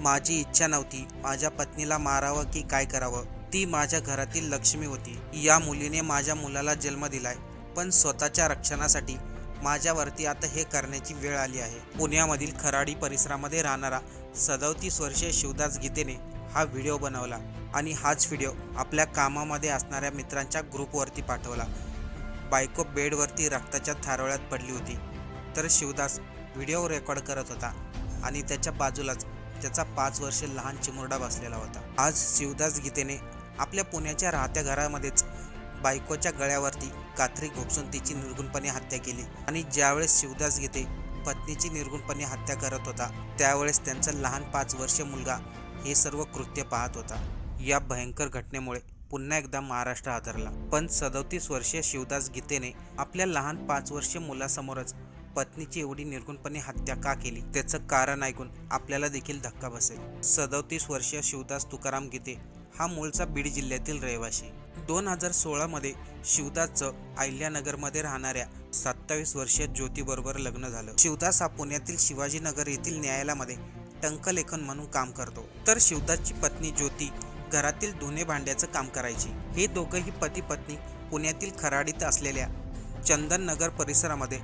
माझी इच्छा नव्हती. माझ्या पत्नीला मारावं की काय करावं? ती माझ्या घरातील लक्ष्मी होती. या मुलीने माझ्या मुलाला जन्म दिलाय. पण स्वतःच्या रक्षणासाठी माझ्यावरती आता हे करण्याची वेळ आली आहे. पुण्यामधील खराडी परिसरामध्ये राहणारा सदवतीस वर्षीय शिवदास गीतेने हा व्हिडिओ बनवला आणि हाच व्हिडिओ आपल्या कामामध्ये असणाऱ्या मित्रांच्या ग्रुपवरती पाठवला. बायको बेडवरती रक्ताच्या थारोळ्यात पडली होती. तर शिवदास व्हिडिओ रेकॉर्ड करत होता आणि त्याच्या बाजूलाच त्याचा पाच वर्षे लहान चिमुरडा बसलेला होता. आज शिवदास गीतेने आपल्या पुण्याच्या राहत्या घरामध्येच बायकोच्या गळ्यावरती कात्री घोपसून तिची निर्गुणपणे हत्या केली आणि ज्यावेळेस शिवदास गीते पत्नीची निर्गुणपणे हत्या करत होता त्यावेळेस त्यांचा लहान पाच वर्ष मुलगा हे सर्व कृत्य पाहत होता. या भयंकर घटनेमुळे पुन्हा एकदा महाराष्ट्र हादरला. पण सदोतीस वर्षीय शिवदास गीतेने आपल्या लहान पाच वर्षीय मुलासमोरच पत्नीची एवढी निर्गुणपणे हत्या का केली? त्याचं कारण ऐकून आपल्याला देखील धक्का बसेल. सदोतीस वर्षीय शिवदास तुकाराम गीते हा मूळचा बीड जिल्ह्यातील रहिवासी दोन हजार सोळामध्ये शिवदासचं अहिल्यानगरमध्ये राहणाऱ्या सत्तावीस वर्षीय ज्योतीबरोबर लग्न झालं. शिवदास हा पुण्यातील शिवाजीनगर येथील न्यायालयामध्ये टंकलेखन म्हणून काम करतो. तर शिवदासची पत्नी ज्योती घरातील धुणे भांड्याचं काम करायची. हे दोघंही पती पत्नी पुण्यातील खराडीत असलेल्या चंदननगर परिसरामध्ये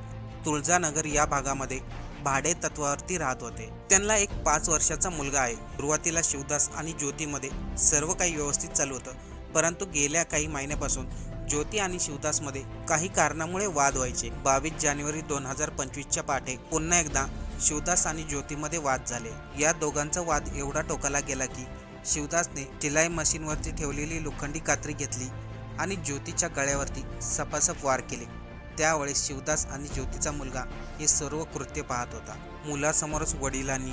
तुळजानगर या भागामध्ये भाडे तत्वावरती राहत होते. त्यांना एक पाच वर्षाचा मुलगा आहे. सुरुवातीला शिवदास आणि ज्योतीमध्ये सर्व काही व्यवस्थित चालू होतं. परंतु गेल्या काही महिन्यापासून ज्योती आणि शिवदासमध्ये काही कारणामुळे वाद व्हायचे. बावीस जानेवारी दोन हजार पंचवीसच्या पाठे पुन्हा एकदा शिवदास आणि ज्योतीमध्ये वाद झाले. या दोघांचा वाद एवढा टोकाला गेला की शिवदासने शिलाई मशीनवरती ठेवलेली लोखंडी कात्री घेतली आणि ज्योतीच्या गळ्यावरती सपासप वार केले. त्यावेळेस शिवदास आणि ज्योतीचा मुलगा हे सर्व कृत्य पाहत होता. मुलासमोरच वडिलांनी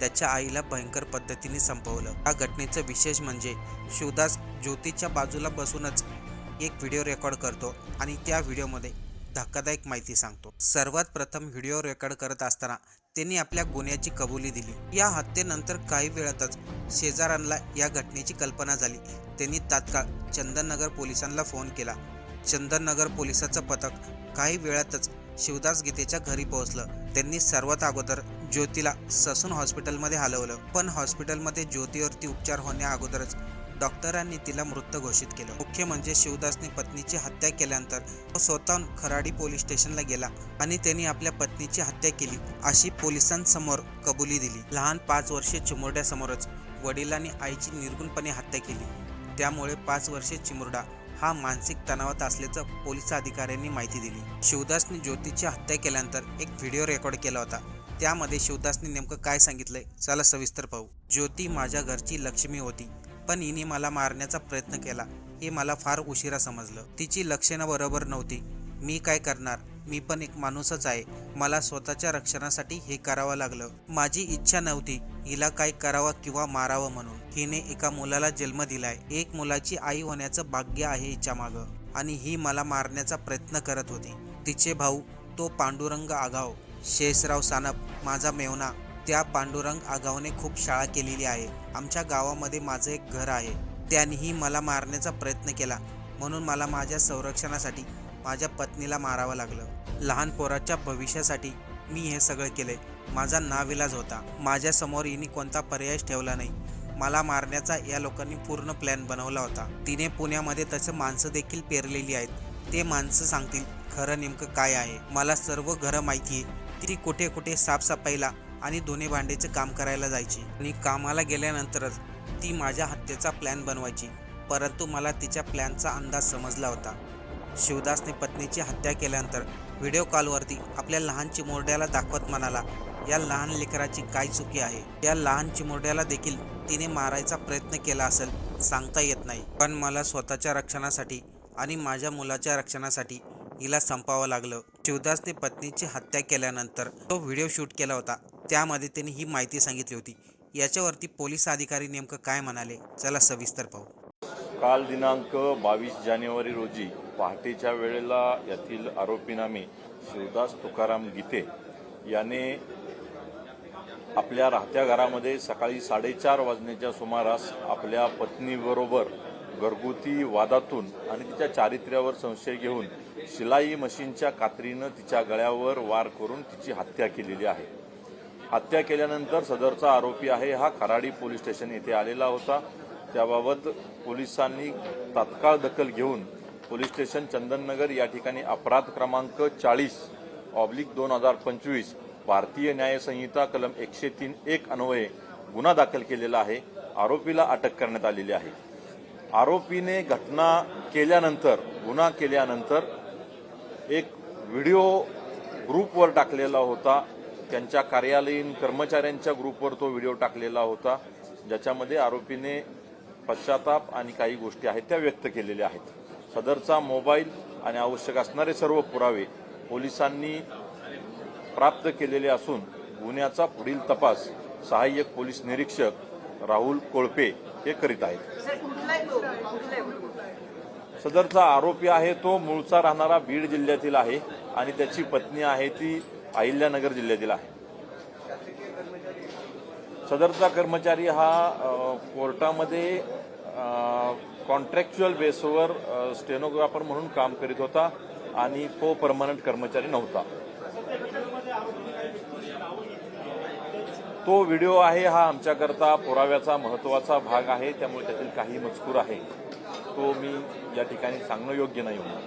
त्याच्या आईला भयंकर पद्धतीने संपवलं. या घटनेचं विशेष म्हणजे शिवदास ज्योतीच्या बाजूला बसूनच एक व्हिडिओ रेकॉर्ड करतो आणि त्या व्हिडिओमध्ये धक्कादायक माहिती सांगतो. सर्वात प्रथम व्हिडिओ रेकॉर्ड करत असताना त्यांनी आपल्या गुन्ह्याची कबुली दिली. या हत्येनंतर काही वेळातच शेजाऱ्यांना या घटनेची कल्पना झाली. त्यांनी तात्काळ चंदननगर पोलिसांना फोन केला. चंदननगर पोलिसाचं पथक काही वेळातच शिवदास गीतेच्या घरी पोहोचलं. त्यांनी सर्वात अगोदर ज्योतीला ससून हॉस्पिटलमध्ये हलवलं. पण हॉस्पिटलमध्ये ज्योतीवरती उपचार होण्या अगोदरच डॉक्टरांनी तिला मृत घोषित केलं. मुख्य म्हणजे शिवदासने पत्नीची हत्या केल्यानंतर तो स्वतःहून खराडी पोलीस स्टेशनला गेला आणि त्यांनी आपल्या पत्नीची हत्या केली अशी पोलिसांसमोर कबुली दिली. लहान पाच वर्षे चिमुरड्यासमोरच वडिलांनी आईची निर्गुणपणे हत्या केली. त्यामुळे पाच वर्षे चिमुरडा हा मानसिक तणावात असल्याचं पोलीस अधिकाऱ्यांनी माहिती दिली. शिवदासने ज्योतीची हत्या केल्यानंतर एक व्हिडिओ रेकॉर्ड केला होता. त्यामध्ये शिवदासने नेमकं काय सांगितलंय चला सविस्तर पाहू. ज्योती माझ्या घरची लक्ष्मी होती पण हिने मला मारण्याचा प्रयत्न केला. हे मला फार उशिरा समजलं. तिची लक्षणं बरोबर नव्हती. मी काय करणार? मी पण एक माणूसच आहे. मला स्वतःच्या रक्षणासाठी हे करावं लागलं. माझी इच्छा नव्हती हिला काय करावं किंवा मारावं म्हणून. हिने एका मुलाला जन्म दिलाय. एक मुलाची आई होण्याचं भाग्य आहे हिच्या मागं. आणि ही मला मारण्याचा प्रयत्न करत होती. तिचे भाऊ तो पांडुरंग आगाव. शेषराव सानप माझा मेवना त्या पांडुरंग आगावने खूप शाळा केलेली आहे. आमच्या गावामध्ये माझं एक घर आहे. त्यांनीही मला मारण्याचा प्रयत्न केला. म्हणून मला माझ्या संरक्षणासाठी माझ्या पत्नीला मारावं लागलं. लहान पोराच्या भविष्यासाठी मी हे सगळं केले माझा नाविलाज होता. माझ्यासमोर हिने कोणता पर्यायच ठेवला नाही. मला मारण्याचा या लोकांनी पूर्ण प्लॅन बनवला होता. तिने पुण्यामध्ये तसं माणसं देखील पेरलेली आहेत. ते माणसं सांगतील खरं नेमकं काय आहे? मला सर्व घरं माहिती आहे. ती कुठे कुठे साफसफाईला आणि दोन्ही भांडेचं काम करायला जायची. आणि कामाला गेल्यानंतरच ती माझ्या हत्येचा प्लॅन बनवायची. परंतु मला तिच्या प्लॅनचा अंदाज समजला होता. शिवदासने पत्नीची हत्या केल्यानंतर व्हिडिओ कॉलवरती आपल्या लहान चिमोरड्याला दाखवत म्हणाला या लहान लेकराची काय चुकी आहे? या लहान चिमोरड्याला देखील तिने मारायचा प्रयत्न केला असेल सांगता येत नाही. पण मला स्वतःच्या रक्षणासाठी आणि माझ्या मुलाच्या रक्षणासाठी हिला संपावं लागलं. शिवदासने पत्नीची हत्या केल्यानंतर तो व्हिडिओ शूट केला होता त्यामध्ये तिने ही माहिती सांगितली होती. याच्यावरती पोलीस अधिकारी नेमकं काय म्हणाले चला सविस्तर पाहू. काल दिनांक बावीस जानेवारी रोजी पहाटेच्या वेळेला यातील आरोपीनामे शिवदास तुकाराम गीते याने आपल्या राहत्या घरामध्ये सकाळी साडेचार वाजण्याच्या सुमारास आपल्या पत्नीबरोबर घरगुती वादातून आणि तिच्या चारित्र्यावर संशय घेऊन शिलाई मशीनच्या कात्रीनं तिच्या गळ्यावर वार करून तिची हत्या केलेली आहे. हत्या केल्यानंतर सदरचा आरोपी आहे हा खराडी पोलीस स्टेशन येथे आलेला होता. त्याबाबत पोलिसांनी तात्काळ दखल घेऊन पोलीस स्टेशन चंदननगर या ठिकाणी अपराध क्रमांक चाळीस ऑब्लिक दोन हजार पंचवीस भारतीय न्यायसंहिता कलम एकशे तीन एक अन्वये गुन्हा दाखल केलेला आहे. आरोपीला अटक करण्यात आलेली आहे. आरोपीने घटना केल्यानंतर गुन्हा केल्यानंतर एक व्हिडिओ ग्रुपवर टाकलेला होता. त्यांच्या कार्यालयीन कर्मचाऱ्यांच्या ग्रुपवर तो व्हिडिओ टाकलेला होता. ज्याच्यामध्ये आरोपीने पश्चाताप आणि काही गोष्टी आहेत त्या व्यक्त केलेल्या आहेत. सदरचा मोबाईल आणि आवश्यक असणारे सर्व पुरावे पोलिसांनी प्राप्त केलेले असून गुन्ह्याचा पुढील तपास सहाय्यक पोलीस निरीक्षक राहुल कोळपे हे करीत आहेत. सदरचा आरोपी आहे तो मूळचा राहणारा बीड जिल्ह्यातील आहे आणि त्याची पत्नी आहे ती अहिल्यानगर जिल्ह्यातील आहे. सदरचा कर्मचारी हा कोर्टामध्ये कॉन्ट्रॅक्च्युअल बेसवर स्टेनोग्राफर म्हणून काम करीत होता आणि तो परमनंट कर्मचारी नव्हता. तो व्हिडिओ आहे हा आमच्याकरता पुराव्याचा महत्त्वाचा भाग आहे त्यामुळे त्यातील काही मजकूर आहे. तो मी या ठिकाणी सांगणं योग्य नाही होणार.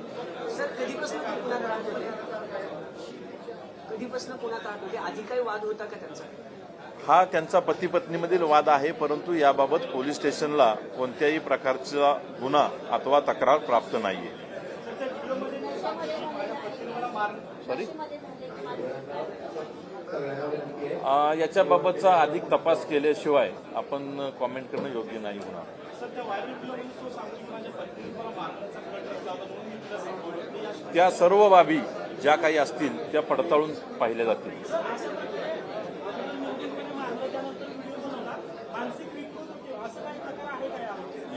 हा त्यांचा पती पत्नीमधील वाद आहे परंतु याबाबत पोलीस स्टेशनला कोणत्याही प्रकारचा गुन्हा अथवा तक्रार प्राप्त नाहीये. सॉरी याच्याबाबतचा अधिक तपास केल्याशिवाय आपण कॉमेंट करणं योग्य नाही होणार. त्या सर्व बाबी ज्या काही असतील त्या पडताळून पाहिल्या जातील.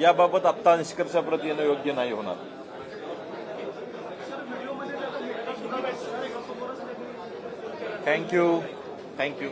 याबाबत आत्ता निष्कर्षाप्रती येणं योग्य नाही होणार. Thank you thank you